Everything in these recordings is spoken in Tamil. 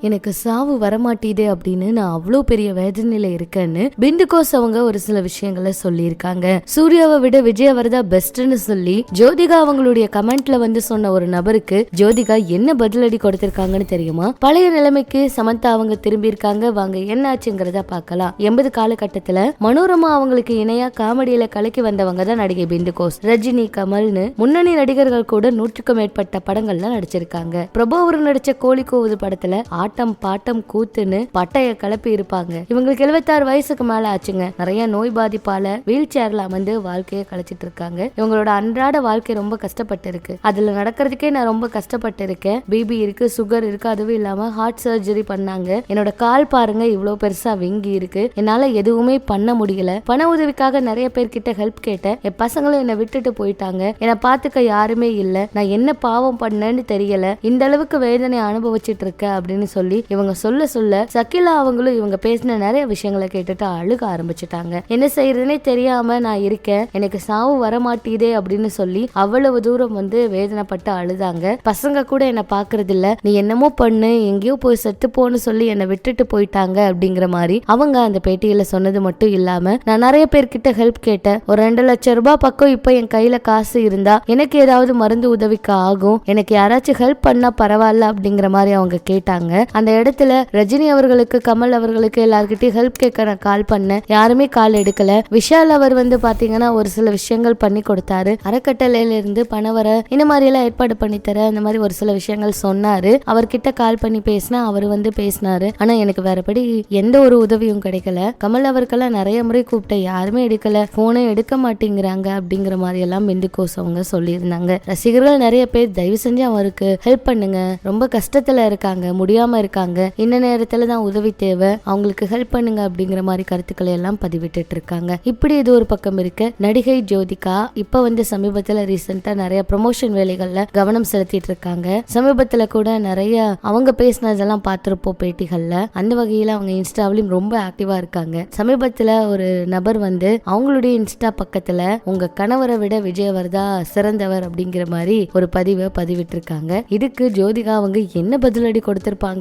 எனக்கு சாவு வரமாட்டேதே அப்படின்னு நான் அவ்வளோ பெரிய வேதனையில இருக்கேன்னு பிந்துகோஸ் அவங்க ஒரு சில விஷயங்களை சொல்லியிருக்காங்க. சூர்யாவை விட விஜய் அவர்தா பெஸ்ட்னு சொல்லி ஜோதிகா அவங்களுடைய கமெண்ட்ல வந்து சொன்ன ஒரு நபருக்கு ஜோதிகா என்ன பதிலடி கொடுத்திருக்காங்கன்னு தெரியுமா? பழைய நிலைமைக்கு சமந்தா அவங்க திரும்பி இருக்காங்க வாங்க என்ன ஆச்சுங்கிறத பார்க்கலாம். எண்பது காலகட்டத்துல மனோரமா அவங்களுக்கு இணையா காமெடியில கலக்கி வந்தவங்க தான் நடிகை பிந்துகோஸ். ரஜினி கமல்னு முன்னணி நடிகர்கள் கூட நூற்றுக்கும் மேற்பட்ட படங்கள்ல நடிச்சிருக்காங்க. பிரபு அவர் நடிச்ச கோழி கூவுது படத்துல ஆட்டம் பாட்டம் கூத்துன்னு பட்டைய கிளப்பி இருப்பாங்க. இவங்களுக்கு எழுபத்தாறு வயசுக்கு மேல ஆச்சுங்க. நிறைய நோய் பாதிப்பால வீல் சேர்ல அமர்ந்து வாழ்க்கையை கழிச்சிட்டு இருக்காங்க. இவங்களோட அன்றாட வாழ்க்கை ரொம்ப கஷ்டப்பட்டு இருக்கு அதுல நடக்கிறதுக்கே நான் ரொம்ப கஷ்டப்பட்டு இருக்கேன் பிபி இருக்கு சுகர் இருக்கு அதுவும் இல்லாம ஹார்ட் சர்ஜரி பண்ணாங்க. என்னோட கால் பாருங்க இவ்வளவு பெருசா வீங்கி இருக்கு. என்னால எதுவுமே பண்ண முடியல. பண உதவிக்காக நிறைய பேர்கிட்ட ஹெல்ப் கேட்டேன். என் பசங்களும் என்னை விட்டுட்டு போயிட்டாங்க. என்னை பார்த்துக்க யாருமே இல்ல. நான் என்ன பாவம் பண்ணேன்னு தெரியல. இந்த அளவுக்கு வேதனை அனுபவிச்சிட்டு இருக்க அப்படின்னு சொல்லி இவங்க சொல்ல சொல்ல சக்கிலா அவங்களும் இவங்க பேசின நிறைய விஷயங்களை கேட்டுட்டு அழுக ஆரம்பிச்சுட்டாங்க. என்ன செய்யறதுனே தெரியாம நான் இருக்கேன். எனக்கு சாவு வரமாட்டேதே அப்படின்னு சொல்லி அவ்வளவு தூரம் வந்து வேதனைப்பட்டு அழுதாங்க. பசங்க கூட என்ன பாக்குறது இல்ல நீ என்னமோ பண்ணு எங்கேயோ போய் செத்து போன்னு சொல்லி என்னை விட்டுட்டு போயிட்டாங்க அப்படிங்கிற மாதிரி அவங்க அந்த பேட்டியில சொன்னது மட்டும் இல்லாம நான் நிறைய பேர்கிட்ட ஹெல்ப் கேட்டேன். ஒரு ரெண்டு லட்சம் ரூபாய் பக்கம் இப்ப என் கையில காசு இருந்தா எனக்கு ஏதாவது மருந்து உதவிக்கு ஆகும். எனக்கு யாராச்சும் ஹெல்ப் பண்ணா பரவாயில்ல அப்படிங்கிற மாதிரி அவங்க கேட்டாங்க. அந்த இடத்துல ரஜினி அவர்களுக்கு கமல் அவர்களுக்கு எல்லார்கிட்டயும் ஹெல்ப் கேட்க நான் கால் பண்ணேன். யாருமே கால் எடுக்கல. விஷால் அவர் வந்து பாத்தீங்கன்னா ஒரு சில விஷயங்கள் பண்ணி கொடுத்தாரு. அறக்கட்டளையில இருந்து பணவர இந்த மாதிரி எல்லாம் ஏற்பாடு பண்ணி தர இந்த மாதிரி ஒரு சில விஷயங்கள் சொன்னாரு. அவர்கிட்ட கால் பண்ணி பேசினா அவர் வந்து பேசினாரு. ஆனா எனக்கு வேறபடி எந்த ஒரு உதவியும் கிடைக்கல. கமல் அவருக்கெல்லாம் நிறைய முறை கூப்பிட்ட யாருமே எடுக்கல. போனே எடுக்க மாட்டேங்கிறாங்க அப்படிங்கிற மாதிரி எல்லாம் பிந்துகோஸ் அவங்க சொல்லியிருந்தாங்க. ரசிகர்கள் நிறைய பேர் தயவு செஞ்சு அவருக்கு ஹெல்ப் பண்ணுங்க. ரொம்ப கஷ்டத்துல இருக்காங்க. முடியாம இருக்காங்க. இந்த நேரத்துல தான் உதவி தேவை. அவங்களுக்கு ஹெல்ப் பண்ணுங்க அப்படிங்கிற மாதிரி கருத்துக்களை எல்லாம் பதிவிட்டுட்டு இருக்காங்க. இப்படி இது ஒரு பக்கம் இருக்கு. நடிகை ஜோதிகா இப்ப வந்து சமீபத்துல ரீசெண்டா நிறைய ப்ரொமோஷன் வேலைகள்ல கவனம் செலுத்திட்டு இருக்காங்க. சமீபத்துல கூட நிறைய அவங்க பேசினதெல்லாம் பார்த்திருப்போம் பேட்டிகள்ல. அந்த வகையில அவங்க இன்ஸ்டாவிலும் ரொம்ப ஆக்டிவா இருக்காங்க. சமீபத்துல ஒரு நபர் வந்து அவங்களுடைய இன்ஸ்டா பக்கத்துல உங்க கணவரை விட விஜயவர்தா சிறந்தவர் அப்படிங்கிற மாதிரி ஒரு பதிவை பதிவிட்டு இருக்காங்க. இதுக்கு ஜோதிகா அவங்க என்ன பதிலடி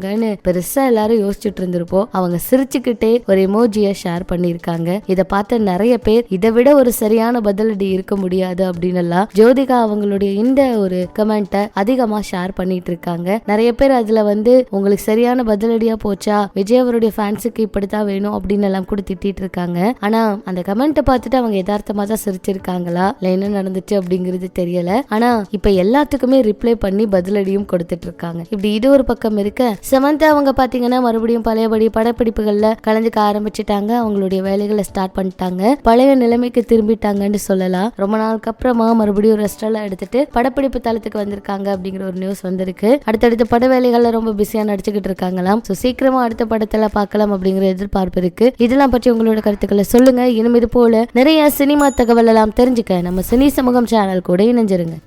கொடுத்திருப்பாங்கன்னு பெருசா எல்லாரும் யோசிச்சுட்டு இருந்திருப்போம். அவங்க சிரிச்சுக்கிட்டே ஒரு எமோஜிய ஷேர் பண்ணியிருக்காங்க. இதை பார்த்த நிறைய பேர் இதை விட ஒரு சரியான பதிலடி இருக்க முடியாது அப்படின்னு எல்லாம் ஜோதிகா அவங்களுடைய இந்த ஒரு கமெண்ட்டை அதிகமா ஷேர் பண்ணிட்டு இருக்காங்க நிறைய பேர் அதுல வந்து உங்களுக்கு சரியான பதிலடியா போச்சா? விஜய் அவருடைய ஃபேன்ஸுக்கு இப்படித்தான் வேணும் அப்படின்னு எல்லாம் கூட திட்டிட்டு இருக்காங்க ஆனா அந்த கமெண்ட்டை பார்த்துட்டு அவங்க யதார்த்தமா தான் சிரிச்சிருக்காங்களா? இல்ல என்ன நடந்துச்சு அப்படிங்கிறது தெரியல. ஆனா இப்ப எல்லாத்துக்குமே ரிப்ளை பண்ணி பதிலடியும் கொடுத்துட்டு இருக்காங்க இப்படி இது ஒரு பக்கம் இருக்க சமந்தா அவங்க பாத்தீங்கன்னா மறுபடியும் பழையபடி படப்பிடிப்புகள்ல கலந்துக்க ஆரம்பிச்சிட்டாங்க. அவங்களுடைய வேலைகளை ஸ்டார்ட் பண்ணிட்டாங்க. பழைய நிலைமைக்கு திரும்பிட்டாங்கன்னு சொல்லலாம். ரொம்ப நாளுக்கு அப்புறமா மறுபடியும் ரெஸ்டெல்லாம் எடுத்துட்டு படப்பிடிப்பு தளத்துக்கு வந்திருக்காங்க அப்படிங்கிற ஒரு நியூஸ் வந்திருக்கு. அடுத்தடுத்த பட வேலைகள்ல ரொம்ப பிஸியா நடிச்சுக்கிட்டு இருக்காங்களாம். ஸோ சீக்கிரமா அடுத்த படத்துல பார்க்கலாம் அப்படிங்கிற எதிர்பார்ப்பு இருக்கு. இதெல்லாம் பற்றி உங்களோட கருத்துக்களை சொல்லுங்க. இனிமே இது போல நிறைய சினிமா தகவல் எல்லாம் தெரிஞ்சுக்க நம்ம சினி சமூகம் சேனல் கூட இணைஞ்சிருங்க.